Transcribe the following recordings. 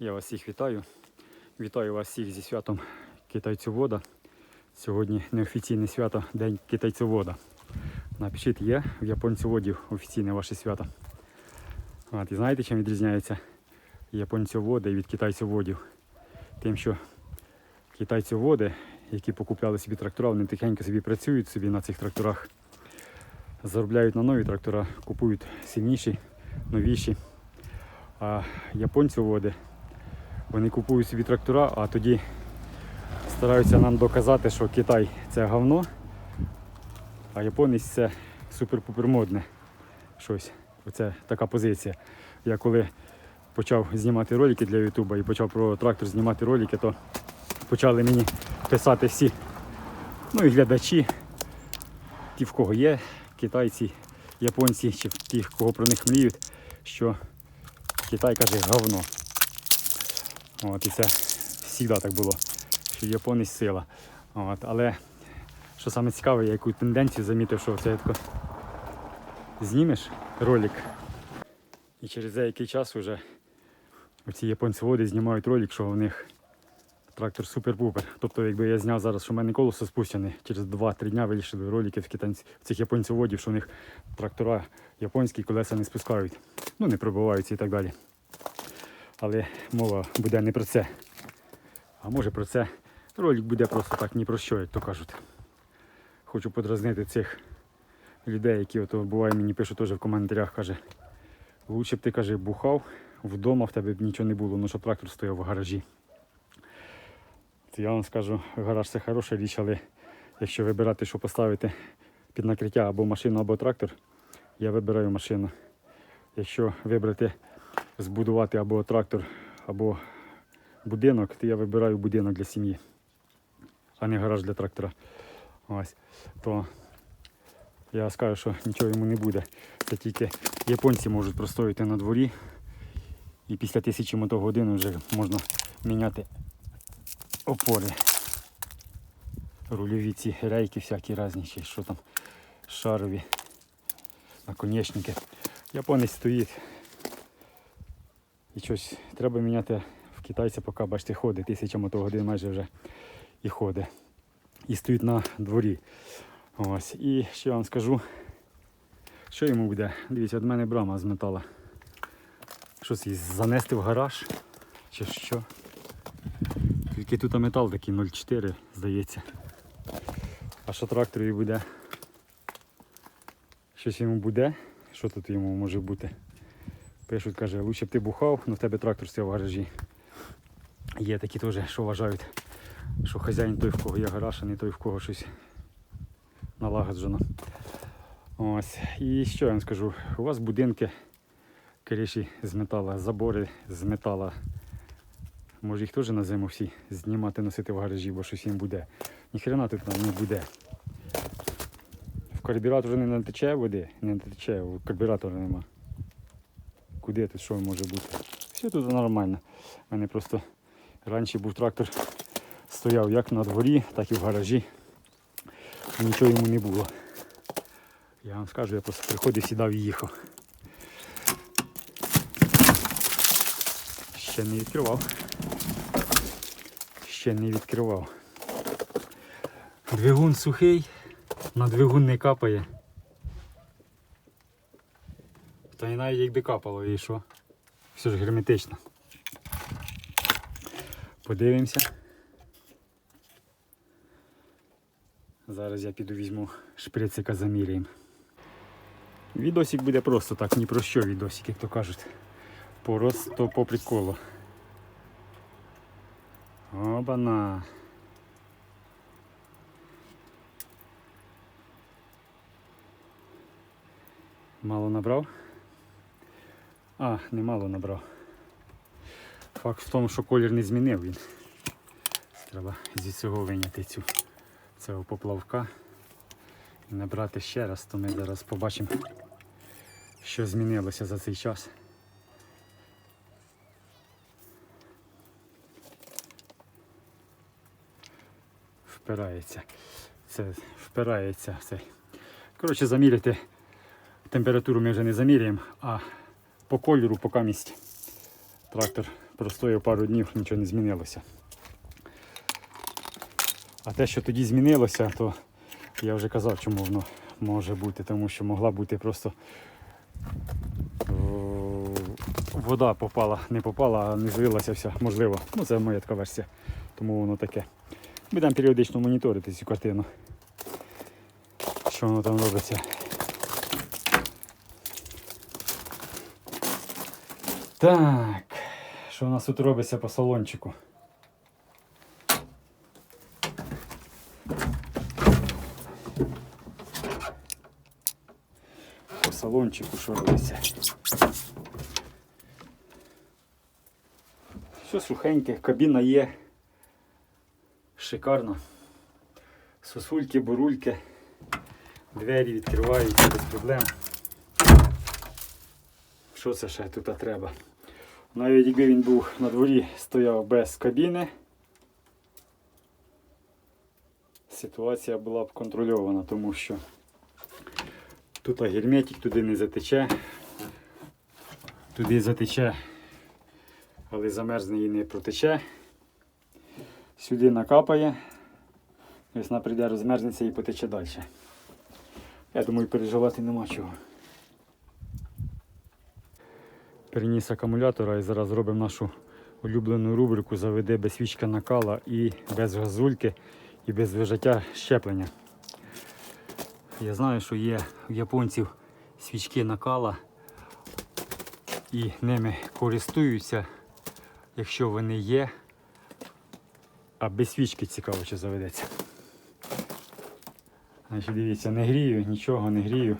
Я вас всіх вітаю. Вітаю вас всіх зі святом китайцевода. Сьогодні неофіційне свято День китайцевода. Напишіть, є в японцеводів офіційне ваше свято. От, і знаєте, чим відрізняється японцеводи від китайцеводів? Тим, що китайцеводи, які покупляли собі трактора, вони тихенько собі працюють собі на цих тракторах, заробляють на нові трактора, купують сильніші, новіші. А японцеводи, вони купують собі трактора, а тоді стараються нам доказати, що Китай це говно, а японець це супер-пупер модне щось. Оце така позиція. Я коли почав знімати ролики для Ютуба і почав про трактор знімати ролики, то почали мені писати всі ну і глядачі, ті, в кого є, китайці, японці, чи ті, кого про них мріють, що Китай каже говно. От, і це завжди так було, що японець сила. От, але що саме цікаве, я яку тенденцію замітив, що це тако знімеш ролик, і через деякий час вже ці японці води знімають ролик, що в них трактор супер-пупер. Тобто, якби я зняв зараз, що в мене колесо спущене, через 2-3 дня вирішили ролики в, китайці, в цих японцеводів, що в них трактора японські колеса не спускають, ну не пробиваються і так далі. Але мова буде не про це. А може про це. Ролик буде просто так ні про що, як то кажуть. Хочу подразнити цих людей, які ото буває мені пишуть теж в коментарях, каже, лучше б ти каже, бухав вдома, в тебе б нічого не було, ну щоб трактор стояв в гаражі. То я вам скажу, гараж це хороша річ, але якщо вибирати, що поставити під накриття або машину, або трактор, я вибираю машину. Якщо вибрати, збудувати або трактор, або будинок, то я вибираю будинок для сім'ї, а не гараж для трактора. Ось. То я скажу, що нічого йому не буде. Це тільки японці можуть простояти на дворі. І після тисячі мотогодин вже можна міняти опори. Рульові ці рейки всякі різні, чи що там, шарові, наконечники. Японець стоїть. І щось треба міняти в китайця, поки бачите, ходить. Тисяча мотогодин майже вже і ходить. І стоїть на дворі. Ось. І що я вам скажу, що йому буде? Дивіться, від мене брама з метала. Щось її занести в гараж чи що. Тільки тут метал такий 0,4, здається. А що тракторові буде? Щось йому буде? Що тут йому може бути? Пишуть, каже, лучше б ти бухав, але в тебе трактор стояв в гаражі. Є такі теж, що вважають, що хазяїн той, в кого є гараж, а не той, в кого щось налагоджено. Ось. І що я вам скажу? У вас будинки криші з метала, забори з метала. Може їх теж на зиму всі знімати, носити в гаражі, бо щось їм буде. Ніхрена тут не буде. В карбюратор не натече води, не натече, у карбюратора нема. Куди тут що може бути? Все тут нормально. У мене просто раніше був трактор, стояв як на дворі, так і в гаражі. Нічого йому не було. Я вам скажу, я просто приходив, сідав і їхав. Ще не відкривав. Ще не відкривав. Двигун сухий, на двигун не капає. Та і навіть якби капало, і що? Все ж герметично. Подивимося. Зараз я піду візьму шприцика заміряємо. Відосик буде просто так, ні про що відосик, як то кажуть. Просто по приколу. Обана. Мало набрав? А, не мало набрав. Факт в тому, що колір не змінив він. Треба зі цього виняти цю цього поплавка і набрати ще раз, то ми зараз побачимо, що змінилося за цей час. Впирається. Це впирається цей. Коротше, заміряти температуру ми вже не заміряємо, а по кольору, поки місць Трактор простояв пару днів, нічого не змінилося. А те, що тоді змінилося, то я вже казав, чому воно може бути, тому що могла бути просто вода попала, не попала, а не злилася вся, можливо. Ну, це моя така версія, тому воно таке. Будемо періодично моніторити цю картину. Що воно там робиться. Так, що у нас тут робиться по салончику? По салончику що робиться? Все сухеньке, кабіна є. Шикарно. Сосульки, бурульки, двері відкриваються без проблем. Що це ще тут треба? Навіть якби він був на дворі, стояв без кабіни, ситуація була б контрольована, тому що тут герметик туди не затече, туди затече, але замерзне і не протече. Сюди накапає, весна прийде, розмерзнеться і потече далі. Я думаю, переживати нема чого. Переніс акумулятора і зараз зробимо нашу улюблену рубрику Заведе без свічка накала і без газульки і без вижаття щеплення. Я знаю, що є у японців свічки накала і ними користуються, якщо вони є. А без свічки цікаво, чи заведеться. Значить, дивіться, не грію, нічого не грію.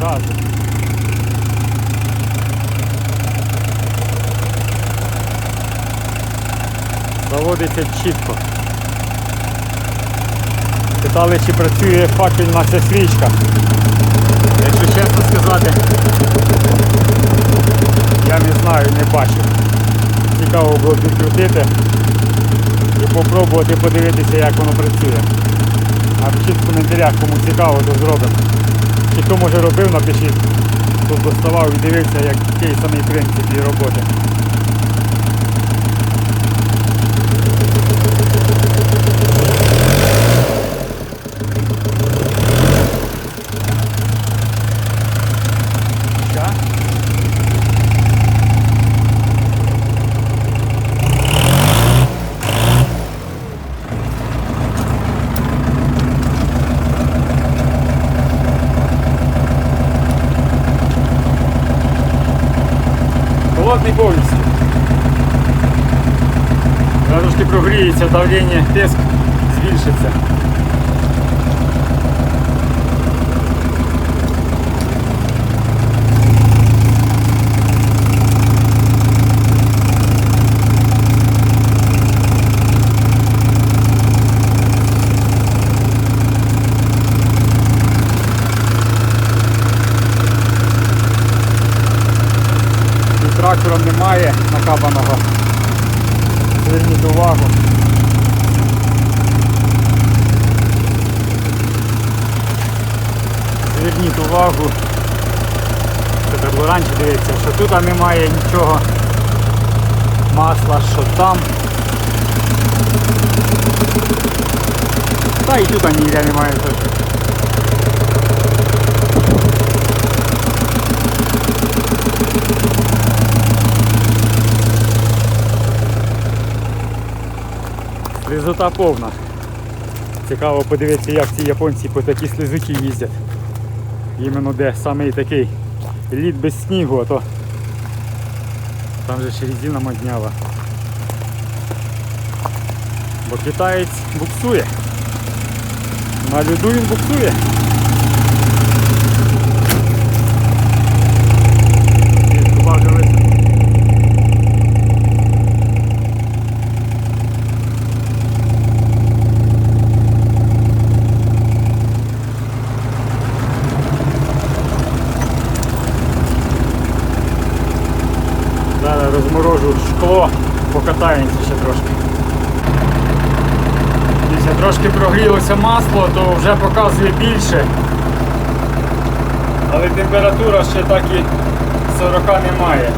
Зразу. Заводиться чітко. Питали, чи працює факельна ця свічка. Якщо чесно сказати, я не знаю, не бачив. Цікаво було підкрутити і попробувати подивитися, як воно працює. Напишіть в коментарях, кому цікаво, то зробимо. Чи хто може робив, напишіть, хто доставав і дивився, який самий принцип її роботи. прогріється, давлення, тиск збільшиться. Під трактором немає накапаного. Треба раніше дивитися, що тут немає нічого масла, що там. Та і тут ніде немає теж. Слізота повна. Цікаво подивитися, як ці японці по такій слизуті їздять. Іменно де саме такий лід без снігу, а то там же ще резина моднява. Бо китаєць буксує. На льоду він буксує. Кажу, шкло покатаємося ще трошки. Якщо трошки прогрілося масло, то вже показує більше. Але температура ще так і 40 немає.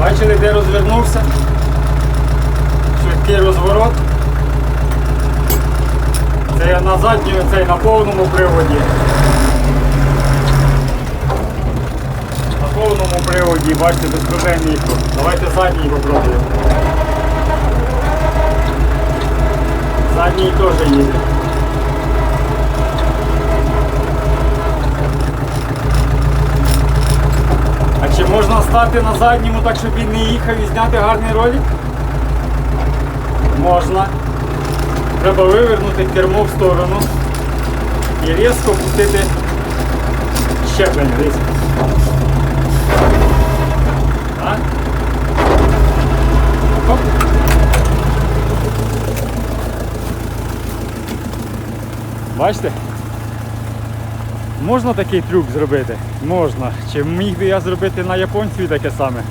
Бачили, де розвернувся? Швидкий розворот. Це я на задньому, це на повному приводі. На повному приводі, бачите, без проблем. Давайте задній попробуємо. Задній теж їде. А чи можна стати на задньому так, щоб він не їхав і зняти гарний ролик? Можна. Треба вивернути кермо в сторону і різко пустити щеплення. Різко. Бачите? Можна такий трюк зробити? Можна. Чи міг би я зробити на японців таке саме?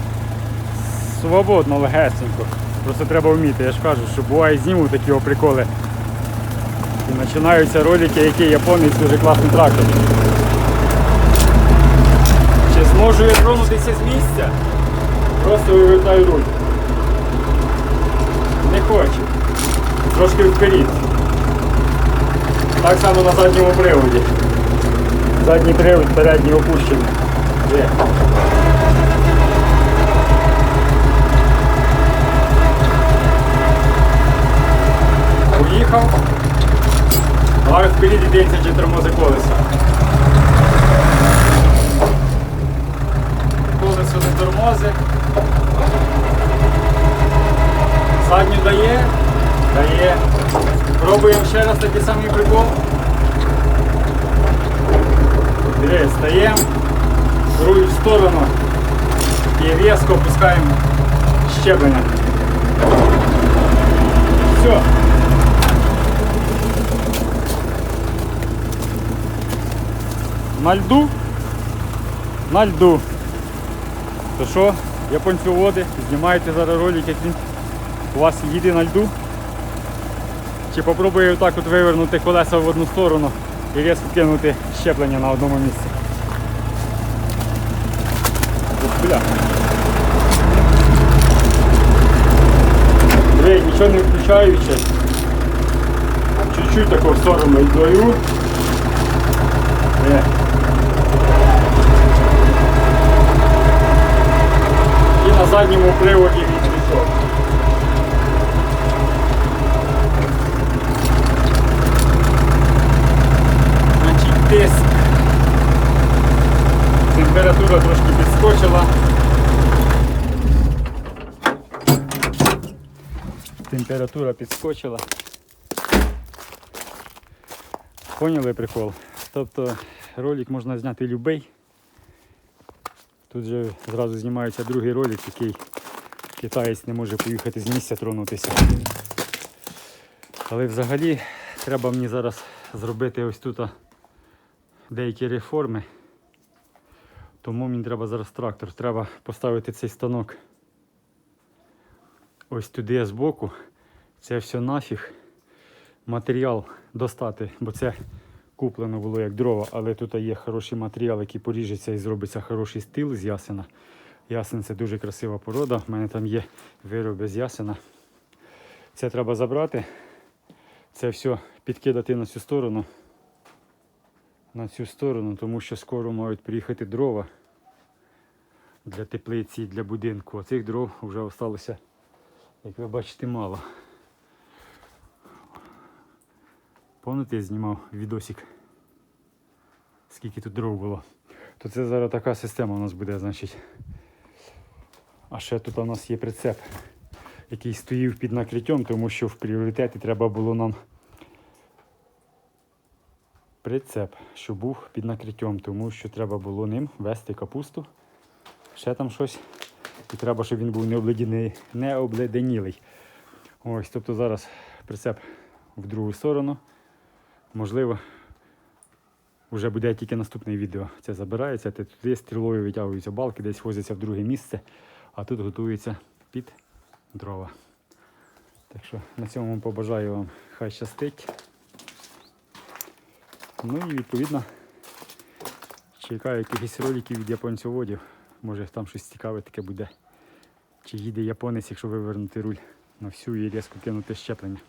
Свободно, легесенько. Просто треба вміти. Я ж кажу, що буває зніму такі приколи. І починаються ролики, який японець дуже класний трактор. Чи зможу я тронутися з місця? Просто вивертаю руль. Не хочу. Трошки вперед. Так само на задньому приводі. Задній привод, передній опущений. Є. Уїхав. Зараз впереді дивиться, чи тормози колесо. Колесо не тормози. Задню дає. Дає. Пробуємо ще раз такий самий прикол. Дивись, стаємо, руль в сторону і різко опускаємо щеплення. Все. На льду. На льду. То що, японцеводи, знімаєте зараз ролик, як він у вас їде на льду. Чи попробую так от вивернути колеса в одну сторону і різко кинути щеплення на одному місці. От, бля. Диви, нічого не включаючи. Чуть-чуть таку в сторону даю. Е. І на задньому приводі відпішов. Значить, тиск. Температура трошки підскочила. Температура підскочила. Поняли прикол? Тобто ролик можна зняти любий. Тут же зразу знімається другий ролик, який китаєць не може поїхати з місця тронутися. Але взагалі треба мені зараз зробити ось тут деякі реформи. Тому мені треба зараз трактор. Треба поставити цей станок ось туди збоку. Це все нафіг. Матеріал достати, бо це куплено було як дрова, але тут є хороший матеріал, який поріжеться і зробиться хороший стил з ясена. Ясен це дуже красива порода. У мене там є вироби з ясена. Це треба забрати. Це все підкидати на цю сторону. На цю сторону, тому що скоро мають приїхати дрова для теплиці і для будинку. А цих дров вже залишилося, як ви бачите, мало. Пам'ятаєте, я знімав відосик скільки тут дров було. То це зараз така система у нас буде, значить. А ще тут у нас є прицеп, який стоїв під накриттям, тому що в пріоритеті треба було нам прицеп, що був під накриттям, тому що треба було ним вести капусту. Ще там щось. І треба, щоб він був не, обледенілий. Ось, тобто зараз прицеп в другу сторону. Можливо, вже буде тільки наступне відео. Це забирається, ти туди стрілою витягуються балки, десь возяться в друге місце, а тут готується під дрова. Так що на цьому побажаю вам хай щастить. Ну і відповідно чекаю якихось роликів від японцеводів. Може там щось цікаве таке буде. Чи їде японець, якщо вивернути руль на всю і різко кинути щеплення.